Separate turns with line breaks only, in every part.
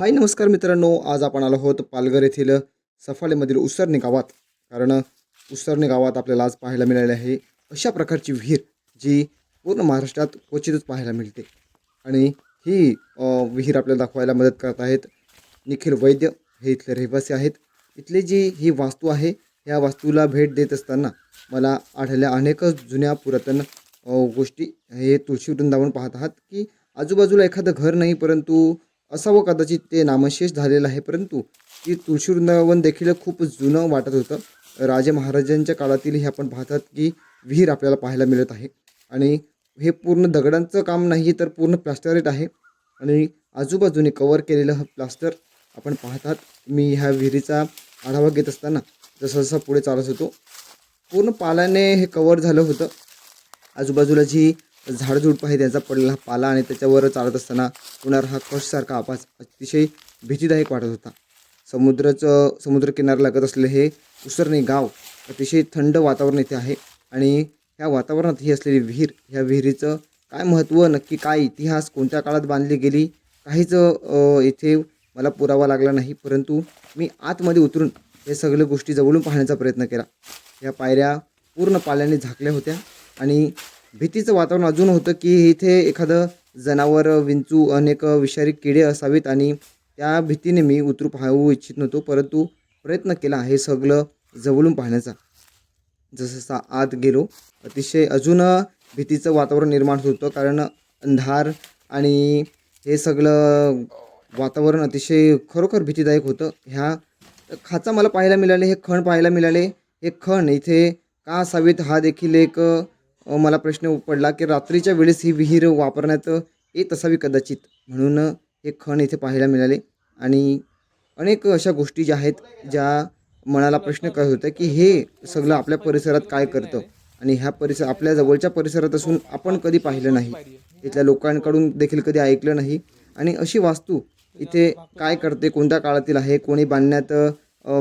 हाय नमस्कार मित्रांनो. आज आपण आलो आहोत पालघर येथील सफाळेमधील उसरणे गावात. कारण उसरणे गावात आपल्याला आज पाहायला मिळाले आहे अशा प्रकारची विहीर जी पूर्ण महाराष्ट्रात क्वचितच पाहायला मिळते. आणि ही विहीर आपल्याला दाखवायला मदत करत आहेत निखिल वैद्य. हे इथले रहिवासी आहेत. इथली जी ही वास्तू आहे या वास्तूला भेट देत असताना मला आढळल्या अनेक जुन्या पुरातन गोष्टी. हे तुळशी वृंदावन पाहत आहात की आजूबाजूला एखादं घर नाही परंतु असावं कदाचित ते नामशेष झालेलं आहे. परंतु ती तुळशी वृंदावन देखील खूप जुनं वाटत होतं. राजे महाराजांच्या काळातील हे आपण पाहतात की विहीर आपल्याला पाहायला मिळत आहे. आणि हे पूर्ण दगडांचं काम नाही तर पूर्ण प्लास्टरेट आहे. आणि आजूबाजूने कवर केलेलं हा प्लास्टर आपण पाहतात. मी ह्या विहिरीचा आढावा घेत असताना जसं जसं पुढे चालत होतो. पूर्ण पाल्याने हे कवर झालं होतं. आजूबाजूला जी झाडझुडपं आहे त्यांचा पडलेला पाला आणि त्याच्यावर चालत असताना होणार हा कशसारखा आवाज अतिशय भीतीदायक वाटत होता. समुद्राचं समुद्रकिनारा लागत असलेलं हे उसरणे गाव अतिशय थंड वातावरण इथे आहे आणि ह्या वातावरणात ही असलेली विहीर ह्या विहिरीचं काय महत्त्व नक्की काय इतिहास कोणत्या काळात बांधली गेली काहीच इथे मला पुरावा लागला नाही परंतु मी आतमध्ये उतरून हे सगळ्या गोष्टी जवळून पाहण्याचा प्रयत्न केला. या पायऱ्या पूर्ण पाल्याने झाकल्या होत्या आणि भीतीचं वातावरण अजून होतं की इथे एखादं जनावर विंचू अनेक विषारी किडे असावेत आणि त्या भीतीने मी उतरू पाहू इच्छित नव्हतो परंतु प्रयत्न केला हे सगळं जवळून पाहण्याचा. जसं आत गेलो अतिशय अजून भीतीचं वातावरण निर्माण होत होतं कारण अंधार आणि हे सगळं वातावरण अतिशय खरोखर भीतीदायक होतं. ह्या खाचा मला पाहायला मिळाले हे खण पाहायला मिळाले हे खण इथे का असावेत हा देखील एक मला प्रश्न पडला की रात्रीच्या वेळेस ही विहीर वापरण्यात येत असावी कदाचित? म्हणून हे खण इथे पाहायला मिळाले. आणि अनेक अशा गोष्टी ज्या आहेत ज्या मनाला प्रश्न करत होता की हे सगळं आपल्या परिसरात काय करतं? आणि ह्या परिसर आपल्या जवळच्या परिसरात असून आपण कधी पाहिलं नाही. इथल्या लोकांकडून देखील कधी ऐकलं नाही. आणि अशी वास्तू इथे काय करते कोणत्या काळातील आहे कोणी बांधण्यात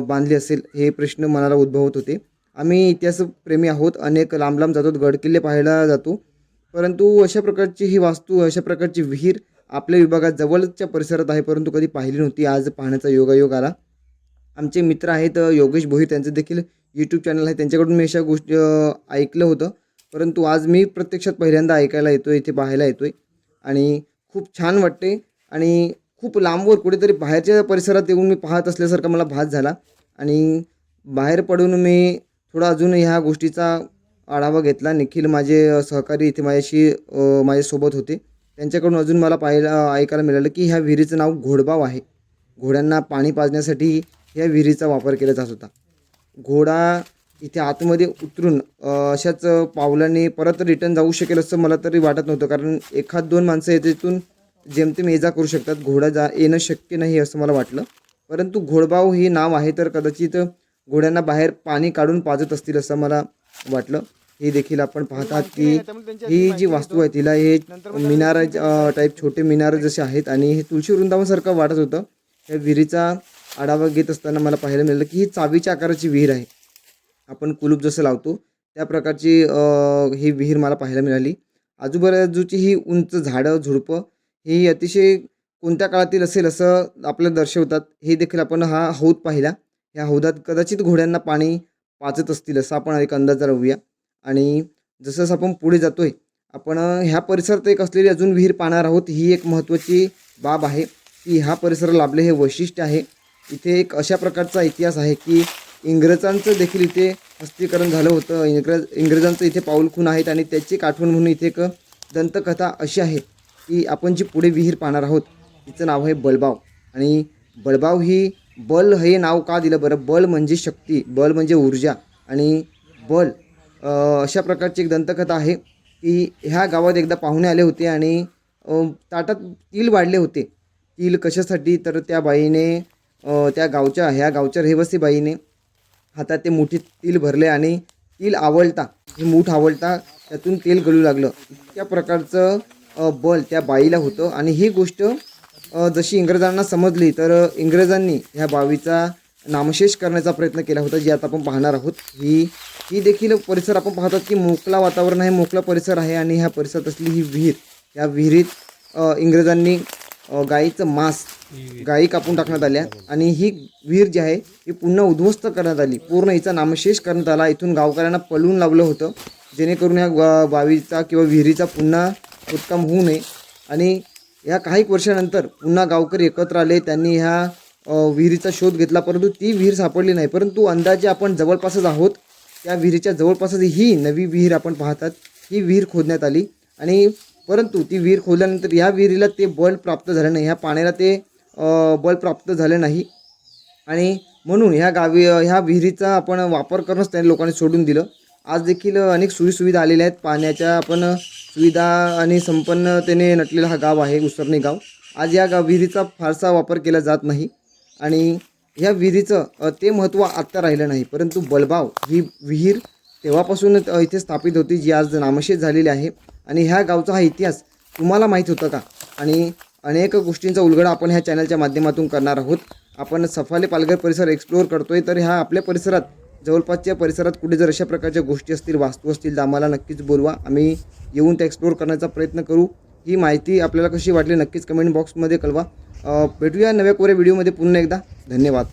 बांधली असेल हे प्रश्न मनाला उद्भवत होते. आम्ही इतिहासप्रेमी आहोत अनेक लांब लांब जातो गडकिल्ले पाहायला जातो. परंतु अशा प्रकारची ही वास्तू अशा प्रकारची विहीर आपल्या विभागात जवळच्या परिसरात आहे परंतु कधी पाहिली नव्हती. आज पाहण्याचा योगायोग आला. आमचे मित्र आहेत योगेश भोईर त्यांचं देखील यूट्यूब चॅनल आहे. त्यांच्याकडून मी अशा गोष्टी ऐकलं होतं. परंतु आज मी प्रत्यक्षात पहिल्यांदा ऐकायला येतो आहे इथे पाहायला येतो आहे आणि खूप छान वाटते. आणि खूप लांबवर कुठेतरी बाहेरच्या परिसरात येऊन मी पाहत असल्यासारखा मला भास झाला. आणि बाहेर पडून मी थोडा अजून ह्या गोष्टीचा आढावा घेतला. निखिल माझे सहकारी इथे माझ्याशी माझ्यासोबत होते. त्यांच्याकडून अजून मला पाहायला ऐकायला मिळालं की ह्या विहिरीचं नाव घोडबाव आहे. घोड्यांना पाणी पाजण्यासाठी ह्या विहिरीचा वापर केला जात होता. घोडा इथे आतमध्ये उतरून अशाच पावलांनी परत रिटर्न जाऊ शकेल असं मला तरी वाटत नव्हतं. कारण एखाद दोन माणसं येथेतून इथून जेमतेम ये जा करू शकतात. घोडा जा येणं शक्य नाही असं मला वाटलं. परंतु घोडबाव हे नाव आहे तर कदाचित घोड्यांना बाहेर पाणी काढून पाजत असतील असं मला वाटलं. हे देखील आपण पाहतात की ही जी वास्तू आहे तिला हे मिनार टाईप छोटे मिनार जसे आहेत आणि हे तुळशी वृंदावनसारखं वाटत होतं. या विहिरीचा आढावा घेत असताना मला पाहायला मिळालं की ही चावीच्या आकाराची विहीर आहे. आपण कुलूप जसं लावतो त्या प्रकारची ही विहीर मला पाहायला मिळाली. आजूबाजूची ही उंच झाडं झुडपं ही अतिशय कोणत्या काळातील असेल असं आपल्याला दर्शवतात. हे देखील आपण हा हौद पाहिला. ह्या हौदात कदाचित घोड्यांना पाणी पाचत असतील असं आपण एक अंदाज लावूया आणि जसं जसं आपण पुढे जातोय आपण ह्या परिसरात एक असलेली अजून विहीर पाहणार आहोत ही एक महत्त्वाची बाब आहे की ह्या परिसराला लाभले हे वैशिष्ट्य आहे. इथे एक अशा प्रकारचा इतिहास आहे की इंग्रजांचं देखील इथे हस्तीकरण झालं होतं. इंग्रज इंग्रजांचं इथे पाऊलखून आहेत आणि त्याची आठवण म्हणून इथे एक दंतकथा अशी आहे की आपण जी पुढे विहीर पाहणार आहोत तिचं नाव आहे बलबाव आणि बलबाव ही बल हे नाव का दिलं बरं? बल म्हणजे शक्ती बल म्हणजे ऊर्जा आणि बल अशा प्रकारची एक दंतकथा आहे की ह्या गावात एकदा पाहुणे आले होते आणि ताटात तिल वाढले होते. तिल कशासाठी? तर त्या बाईने त्या गावच्या ह्या गावच्या रहिवासी बाईने हातात ते मुठीत तिल भरले आणि तिल आवळता हे मूठ आवळता त्यातून तेल गळू लागलं. इतक्या प्रकारचं बल त्या बाईला होतं आणि ही गोष्ट जशी इंग्रजांना समजली तर इंग्रजांनी ह्या बावीचा नामशेष करण्याचा प्रयत्न केला होता जी आता आपण पाहणार आहोत. ही ही देखील परिसर आपण पाहतात की मोकळा वातावरण आहे मोकळा परिसर आहे आणि ह्या परिसरात असली ही विहीर या विहिरीत इंग्रजांनी गायीचं गाईचं मांस गायी कापून टाकण्यात आल्या आणि ही विहीर जी आहे ही पुन्हा उद्ध्वस्त करण्यात आली. पूर्ण हिचा नामशेष करण्यात आला. इथून गावकऱ्यांना पलवून लावलं होतं जेणेकरून या बावीचा किंवा विहिरीचा पुन्हा उत्तम होऊ नये. आणि या काही वर्षानंतर पुन्हा गावकरी एकत्र आले त्यांनी ह्या विहिरीचा शोध घेतला परंतु ती विहीर सापडली नाही. परंतु अंदाजे आपण जवळपासच आहोत त्या विहिरीच्या जवळपासच ही नवी विहीर आपण पाहतात. ही विहीर खोदण्यात आली आणि परंतु ती विहीर खोदल्यानंतर ह्या विहिरीला ते बल प्राप्त झालं नाही. ह्या पाण्याला ते बल प्राप्त झालं नाही. आणि म्हणून ह्या गावी ह्या विहिरीचा आपण वापर करूनच त्यांनी लोकांनी सोडून दिलं. आज देखील अनेक सोयीसुविधा आलेल्या आहेत. पाण्याच्या आपण सुविधा आणि संपन्नतेने नटलेला हा गाव आहे उसरणे गाव. आज या गाव विहिरीचा फारसा वापर केला जात नाही आणि ह्या विहिरीचं ते महत्त्व आत्ता राहिलं नाही. परंतु बलबाव ही विहीर तेव्हापासून इथे स्थापित होती जी आज नामशेष झालेली आहे. आणि ह्या गावचा हा इतिहास तुम्हाला माहीत होता का? आणि अनेक गोष्टींचा उलगडा आपण ह्या चॅनलच्या माध्यमातून करणार आहोत. आपण सफाले पालघर परिसर एक्सप्लोअर करतोय तर ह्या आपल्या परिसरात जवळपासच्या परिसरात कुठे जर अशा प्रकारच्या गोष्टी असतील वास्तू असतील तर आम्हाला नक्कीच बोलवा. आम्ही येऊन त्या एक्सप्लोअर करण्याचा प्रयत्न करू. ही माहिती आपल्याला कशी वाटली नक्कीच कमेंट बॉक्समध्ये कळवा. भेटूया नव्या कोऱ्या व्हिडिओमध्ये पुन्हा एकदा. धन्यवाद.